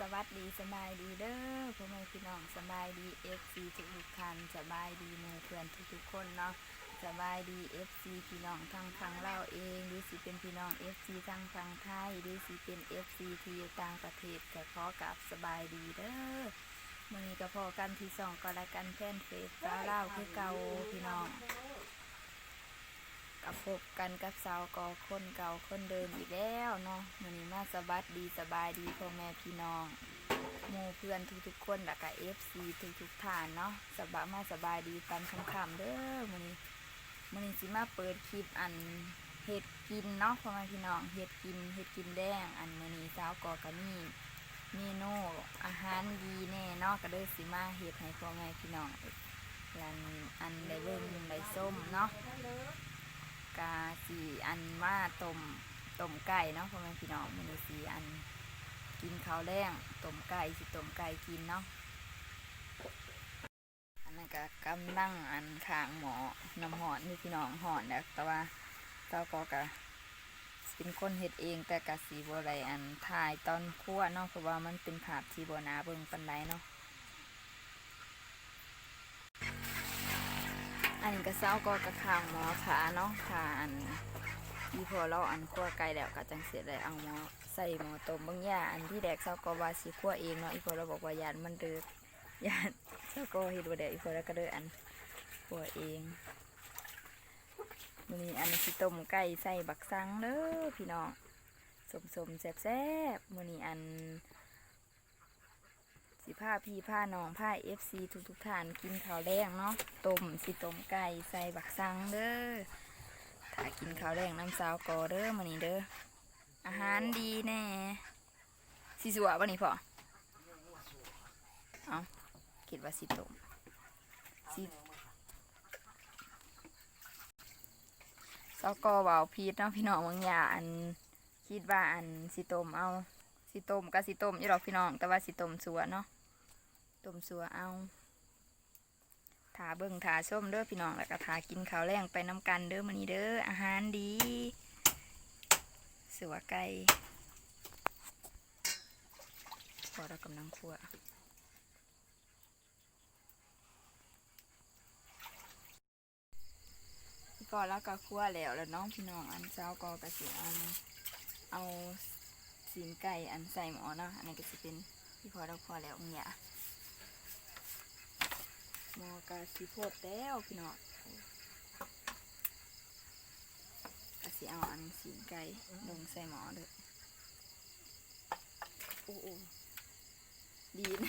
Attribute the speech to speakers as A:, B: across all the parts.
A: สวัสดีสบายดีเด้อพ่อแม่พี่น้องสบายดีเอฟซีทุกทุกๆท่านสบายดีมู่เพื่อนทุกๆคนเนาะสบายดีเอฟซีพี่น้องทางฝั่งเราเองหรือสิเป็นพี่น้องเอฟซีทางฝั่งไทยหรือสิเป็นเอฟซีที่อยู่ต่างประเทศก็ขอกับสบายดีเด้อมือนี้ก็พอกันที่สองก็แล้วกันแฟนเฟซสาเล่าคือเก่าพี่น้อง กับพบกันกับสาวกอคนเก่าคนเดิมอีกแล้วเนาะมื้อนี้มาสบัดดีสบายดีพ่อแม่พี่น้องหมู่เพื่อนทุกๆคนแล้วก็เอฟซีทุกๆท่านเนาะสบายมาสบายดีตามคำคำเด้อมื้อนี้มื้อนี้สิมาเปิดคลิปอันเห็ดกินเนาะพ่อแม่พี่น้องเห็ดกินเห็ดกินแดง อันมื้อนี้สาวกอก็มีเมนูอาหารดีแน่เนาะก็เลยสิมาเห็ดให้พ่อแม่พี่น้องอันอันได้เบิ่งได้ส้มเนาะ กาสีอันมาต้มต้มไก่เนาะพ่อแม่พี่น้องมันนี้สีอัน กินข้าวแรงต้มไก่สิต้มไก่กินเนาะอันนั้นก็กำลังอันข้างหมอน้ำหอนนี่พี่น้องหอนแล้วแต่ว่าเจ้าก็กะเป็นคนเฮ็ดเองแต่กะสีบัวไรอันถ่ายตอนคั่วเนาะเพราะว่ามันเป็นภาพที่บัวนาเบิ่งปันไดเนาะ นนี้ก็เศร้าก็กระคางหมอขาเนาะขาอันที่พอเราอันคั่วไก่แล้วก็จังเสียได้เอาหมอใส่หมอต้มบางอย่างอันที่แดกเศร้าก็ว่าสิคั่วเองเนาะอีพอเราบอกว่ายานมันเดือดยานเศร้าก็เห็ดว่าแดกอีพอแล้วก็เดือดอันคั่วเองมื้อนี้อันนี้ต้มไก่ใส่บักซังเด้อพี่น้องสมๆแซ่บๆมื้อนี้อัน สิผ้าพี่ผ้าน้องผ้าเอฟซีทุกทุกๆท่านกินข้าวแรงเนาะต้มสิต้มไก่ใส่บักซังเด้อถ้ากินข้าวแรงน้ำสาวกอเด้อมานี่เด้ออาหารดีแน่สิสัวบ่นี่พ่อเอาคิดว่าสิต้มสิสาวกอเบาพีดเนาะพี่น้องบางอย่างอันคิดว่าอันสิต้มเอาสิต้มก็สิต้มอยู่หรอกพี่น้อง แต่ว่าสิต้มสัวเนาะ ต้มสัวเอาถาเบิ่งถาส้มเด้อพี่น้องแล้วก็ถากินข้าวแรงไปน้ำกันเด้อมื้อนี้เด้ออาหารดี สัวไก่พอเรากำลังคั่วพอแล้วก็คั่วแล้วแล้วน้องพี่น้องอันเช้าก็กระสิเอาเอาสีนไก่อันใส่หมอเนาะอันนี้ก็จะเป็นที่พอเราพอแล้วเนี่ย หมอกะสีโพดแล้วพี่น้องกะสิเอาอันสีไก่ลงใส่หมอเด้อโอ้โอ้ดีน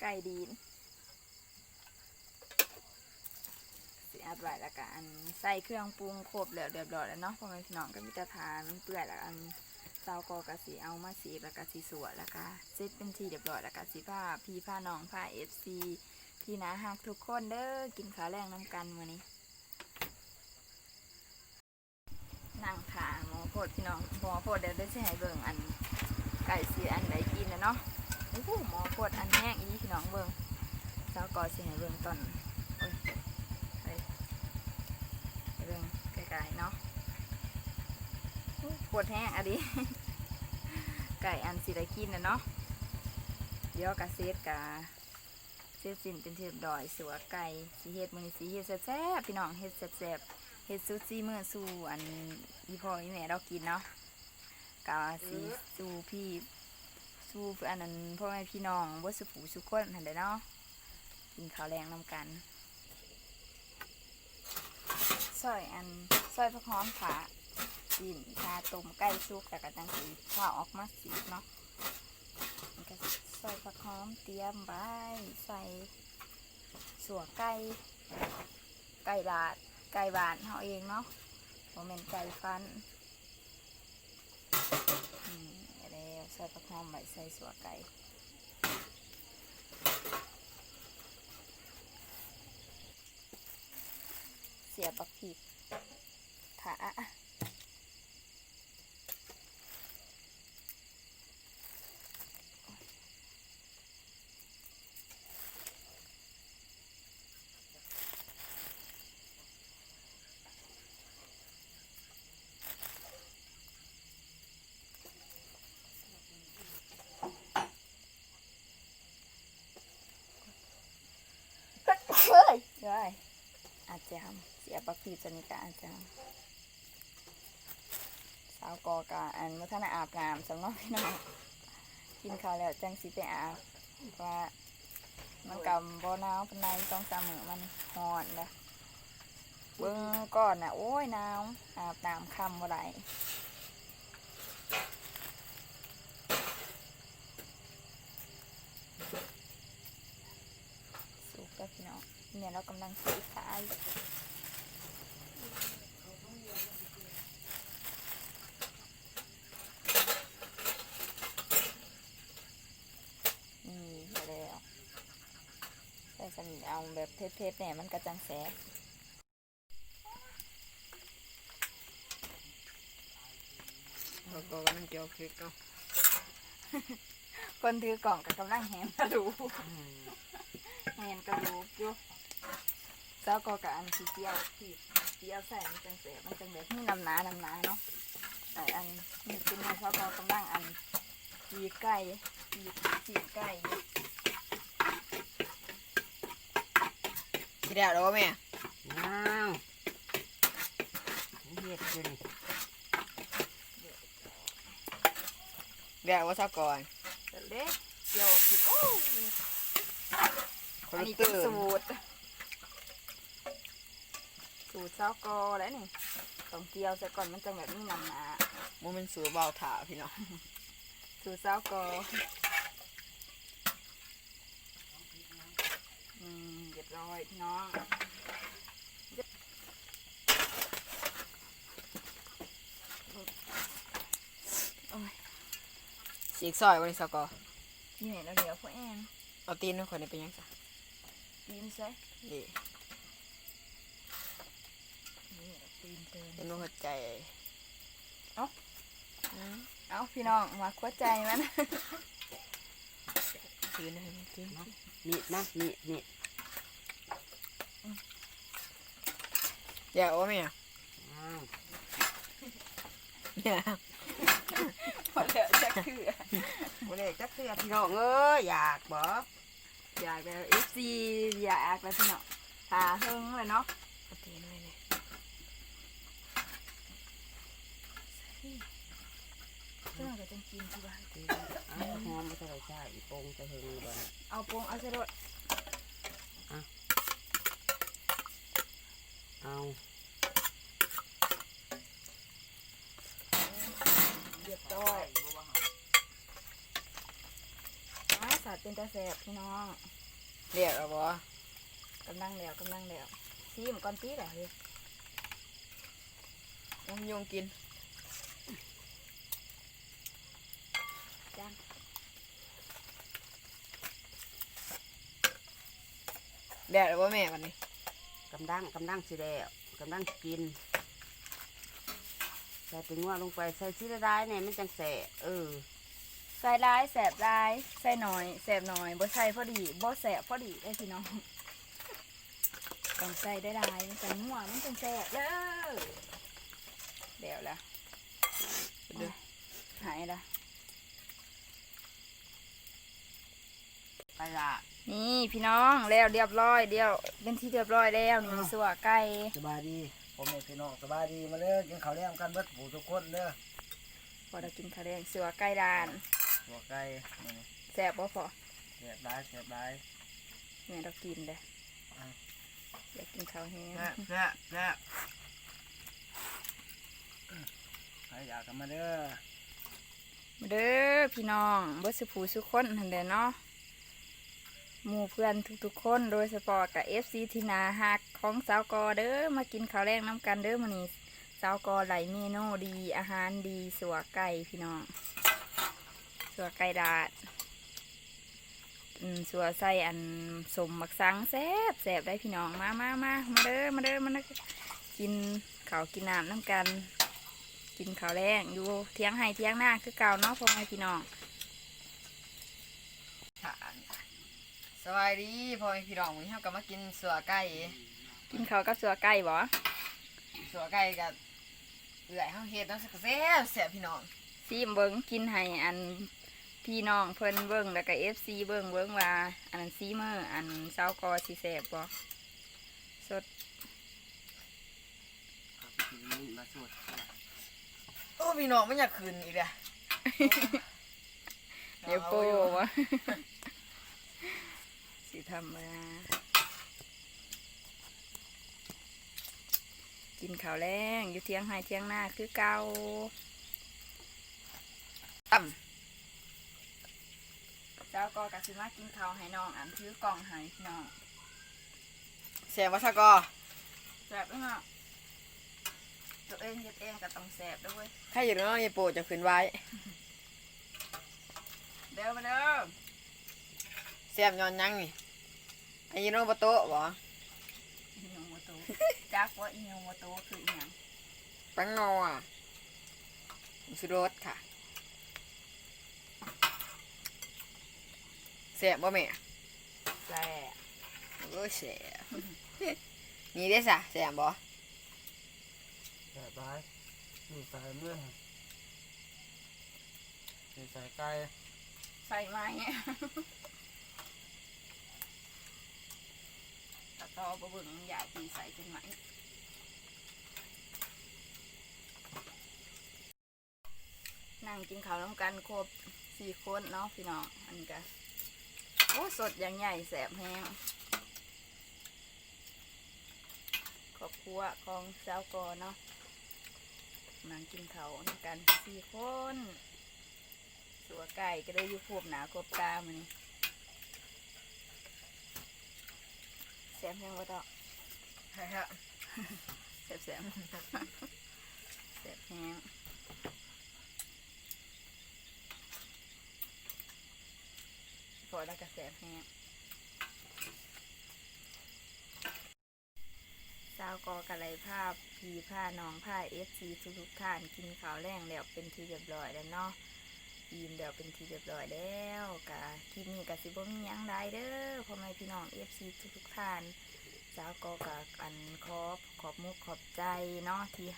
A: ไก่ดีนสิอัดไว้แล้วก็อันใส่เครื่องปรุงครบแล้วเรียบร้อยแล้วเนาะพอแม่พี่น้องก็มีแต่ทานมันเปื่อยแล้วอันเจ้าก็กะสีเอามาสีแล้วกะสีสวยแล้วก็เซตเป็นทีเรียบร้อยแล้วกะสีผ้าพี่ผ้าน้องผ้าเอฟซี พี่นาฮักทุกคนเด้อกินข้าวแรงน้ำกันมื้อนี้นั่งขาหมอโพดพี่น้องหมอโพดเดี๋ยวได้ให้เบิ่งอันไก่สีอันไหนกินนะเนาะโอ้โหหมอโพดอันแห้งอีพี่น้องเบิ่งเจ้าก็สิให้เบิ่งตอนเฮ้ยให้เบิ่งไกลๆเนาะปวดแห้งอะดิไก่อันสิได้กินนะเนาะเดี๋ยวกะเซตกะ เซตสินเป็นเทียบดอยสัวไก่สีเฮ็ดมือสีเฮ็ดแซ่บๆพี่น้องเฮ็ดแซ่บๆเฮ็ดซูซี่มือสู่อันอีพ่ออีแม่เรากินเนาะกะสีสู่พี่สู่อันนั้นพ่อแม่พี่น้องบ่สุผูสุคนหันเด้เนาะกินข้าวแรงนำกันซอยอันซอยผักหอมขาสินชาต้มไก่สุกแต่ก็จังสีข้าวออกมาสีเนาะ ใส่ผักหอมเตรียมใบใส่สัวไก่ไก่บาดไก่บาดเขาเองเนาะโมเมนไก่ฟันอืมแล้วใส่ผักหอมใบใส่สัวไก่เสียบักผิดถา พ อาจารย์เสียบักพีสนิกาอาจารย์สาวกอกะอันเมื่อท่านอาบน้ำสำน้องพี่น้องกินข้าวแล้วจังสิไปอาบเพราะว่ามันกำบ่หนาวปนใดต้องสามมือมันฮ้อนนะเบิ่งก่อนน่ะโอ้ยหนาวอาบน้ำคำบ่ได้สุกแล้วพี่น้อง เนี่ยเรากำลังสีขายนี่มาแล้วใส่สนิเอาแบบเทปๆเนี่ยมันกระจังแสบ
B: แล้วก็กำลังเกี่ยวพริกเนาะ
A: คนถือกล่องกับกำลังแหนกระดูกแหนกระดูกอยู่ เจ้าก็กับอันที่เจียวที่เจียวใส่มันจังแสบมันจังแบบนี่นำหนาน้ำหนาเนาะแต่อันนี่เป็นเฉพาะกำลังอันจีไก่จีจีไก่อยู่
B: คิดแล้วเหรอวะแม่
C: อ้าวเฮ็ดอยู่นี่
B: เดี๋ยวว่าซะก่อน
A: แต่เล็กเจียวคือโอ้
B: คน
A: อัน
B: ละ
A: นี้เป็น
B: ตื่น
A: สูตร สูตรเจ้ากอแล้วนี่ต้องเจียวใส่ก่อนมันจะแบบนี้นำหนา
B: มันเป็นสูตรเบาถาพี่น้อง
A: สูตรเจ้ากออืมเรียบร้อยพี่น้อง
B: สีกซอยวันนี้ซะก่อน
A: นี่เห็นแล้วเดี๋ยวพวกแอน
B: เอาตีนทุกคนนี่เป็นยังไง
A: ตีนใส่
B: นี่
A: นี่ ตีนเติม
B: เป็นหัวใจ
A: อืมเอาพี่น้องมาคัวใจมัน
B: ตีนให้มันกิน
C: มีดนะมีดมีด
B: เดี๋ยวว่าแม่
C: อ้าว
B: เนี่ย
A: พอแล้วจะคือ
C: บ่ได้จักเทื่อพี่น้องเอ้ยอยากบ่
A: อยากแล้วเอฟซีอยากแล้วพี่น้องหาเฮิงเลยเนาะ
B: เอาตีนไว้เนี่ย
A: เจ้าก็จะกินที่บ้านเอา
C: หอมบ่เท่าไหร่ใช่อีโปงจะเฮงบ่นี่
A: เอาโปงเอาใส่รถ
C: เอา
A: เรียบร้อยอ้าสัตว์เป็นตาแสบพี่น้อง
B: เรียกเอาบ่
A: กำลังแล้วกำลังแล้วซีมก่อนตีแหละเฮ้ย
B: น้ำยุงกิน
A: จ้าง
B: เดี๋ยวว่าแม่วันนี้
C: กำลังกำลังสิแล้วกำลังสิกินใส่เป็นงัวลงไปใส่ชีละได้เนี่ยมันจังแสะเออ
A: ใส่ร้ายแสบร้ายใส่หน่อยแสบหน่อยบ่ใส่พอดีบ่แสบพอดีได้อพี่น้องต้องใส่ได้ร้ายมันจะนัวมันจะแสบเลยเดี๋ยวละ
B: เด้อ
A: หายละ
C: ไปละ
A: นี่พี่น้องแล้วเรียบร้อยเดียวเป็นที่เรียบร้อยแล้วนี่สัวไก่
D: สบายดี ผมเองพี่น้องสบายดีมาเลยกินข้าวเลี้ยงกันเบิดผู้ทุกคนเด้อ
A: พอเรากินข้าวแดงสัวไก่ดาน
D: หัวไก่นี่
A: แสบบ่พอ
D: เสียบได้เสียบได้
A: เนี่ยเรากินเลยอยากกินข้าวแห้ง
D: แซ่บแซ่บแซ่บใครอยากกันมาเด้อ
A: มาเด้อพี่น้องเบิดสุผูสุคนหันเด้อเนาะ หมู่เพื่อนทุกๆคนโดยเฉพาะกับเอฟซีทีนาฮักของสาวกอเด้อมากินข้าวแรงน้ำกันเด้อมื้อนี้สาวกอไหลเมนูดี อาหารดีสัวไก่พี่น้องสัวไก่ดาดสัวใส่อันสมมักสังแซบแซบได้พี่น้องมามามามาเด้อมาเด้อมาเด้อกินข้าวกินน้ำน้ำกัน กินข้าวแรงอยู่เที่ยงให้เที่ยงหน้าคือเก่าเนาะพ่อแม่พี่น้อง
B: สบายดีพ่อแม่พี่น้องวันนี้เราก็มากินสัวไก่
A: กินข้าวกับสัวไก่บ่
B: สัวไก่กับเอื่อยเฮาเฮ็ดเนาะแซ่บแซ่บพี่น้อง
A: ซีมเบิ้งกินให้อันพี่น้องเพิ่นเบิ้งแล้วก็เอฟซีเบิ้งเบิ้งว่า อันนั้นซีเมอร์อันเซากอสีแสบบ่สด
C: นี่มาสวด
B: โอ้พี่น้องไม่อยากคืนอีกเลย
A: เดี๋ยวโปวะ สิทำมากินข้าวแรงอยู่เที่ยงไห้เที่ยงหน้าคือเก่า
B: ตั้ม
A: เจ้าก็กะสิมากินข้าวให้น้องอันถือกล่องให้พี่น้อง
B: แสบวัสกอ
A: แซ่บเนาะตัวเองเฮ็ดเองก็ต้องแซ่บด้วย
B: ถ้าอยู่น้องยายโปจะคืนไว้
A: เด้อมาเด้อ
B: แสบย้อนยังนี่ ไอ้ยีโนบโตะบ่
A: อีหยังบ่โตจักว่าอีหยังบ่โตคืออีหยัง
B: ปังงออะสุรสค่ะแสบบ่แม่
A: แซ่บ
B: โอ้ยแสบนี่ได้สะแสบบ่
D: แต่ไปนี่ใส่เมื่อนี่ใส่ไก่
A: ใส่ไม้เนี่ย ตะตอบ่เบิ่งยากกินใส่จังไหมนั่งกินข้าวน้ำกันครบสี่คนเนาะพี่น้องอันนี้ก็โอ้สดอย่างใหญ่แสบแห้งครอบครัวของสาวกอเนาะนั่งกินข้าวน้ำกันสี่คนสัวไก่ก็ได้อยู่พวบหนากบตามันนี่ แซมยังว่ต่อ
B: ใช่ฮะ
A: แซมแซมแซมแห้งพอแล้วก็แซมแห้งสาวกอกระไรภาพีผ้าน้องผ้าเอฟซีทุกทุกๆท่านกินข้าวแรงแล้วเป็นที่เรียบร้อยแล้วเนาะ ยิมเดี๋ยวเป็นทีเรียบร้อยแล้วกะคลิปนี้กะสิบ่มีหยังได้เด้อพ่อแม่พี่น้องเอฟซีทุกทุกท่านสาวก็กะอันขอบขอบมุกขอบใจเนาะที่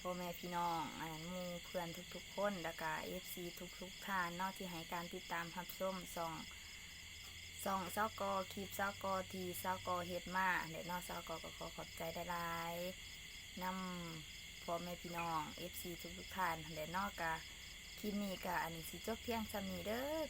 A: พ่อแม่พี่น้องอันมู่เพื่อนทุกๆคนแล้วก็เอฟซีทุกๆท่านเนาะที่ให้การติดตามรับชมส่องส่องสาวกอคลิปสาวกอที่สาวกอเฮ็ดมาเดี๋ยวเนาะสาวกอก็ขอขอบใจได้หลายนำพ่อแม่พี่น้องเอฟซีทุกๆท่านเดี๋ยวนาะกะ ลิปนี้ก็อันนี้สิจบเพียงสำนีเด้อ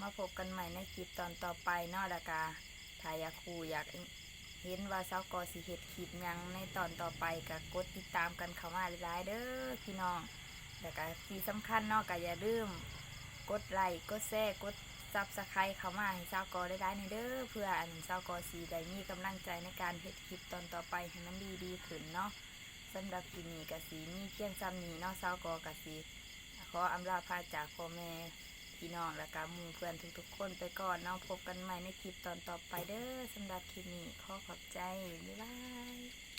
A: มาพบกันใหม่ในคลิปตอนต่อไปเนาะแล้วก็ถ้าอยากคูอยากเห็นว่าสาวกอสิเฮ็ดคลิปยังในตอนต่อไปก็กดติดตามกันเข้ามาหลายๆเด้อพี่น้องแล้วก็ที่สำคัญเนาะก็อย่าลืมกดไลค์กดแชร์กดซับสไครต์เข้ามาให้สาวกอได้ๆในเด้อเพื่ออันสาวกอสีได้มีกำลังใจในการเฮ็ดคลิปตอนต่อไปให้มันดีดีขึ้นเนาะสำหรับคลิปนี้ก็สีมีเพียงซ้ำนี้เนาะสาวกอก็สี ขออำลาพาจากพ่อแม่พี่น้องและกามูเพื่อนทุกๆ คนไปก่อนน้องพบกันใหม่ในคลิปตอนต่อไปเด้อสำหรับคลิปนี้ขอขอบใจ บ๊ายบาย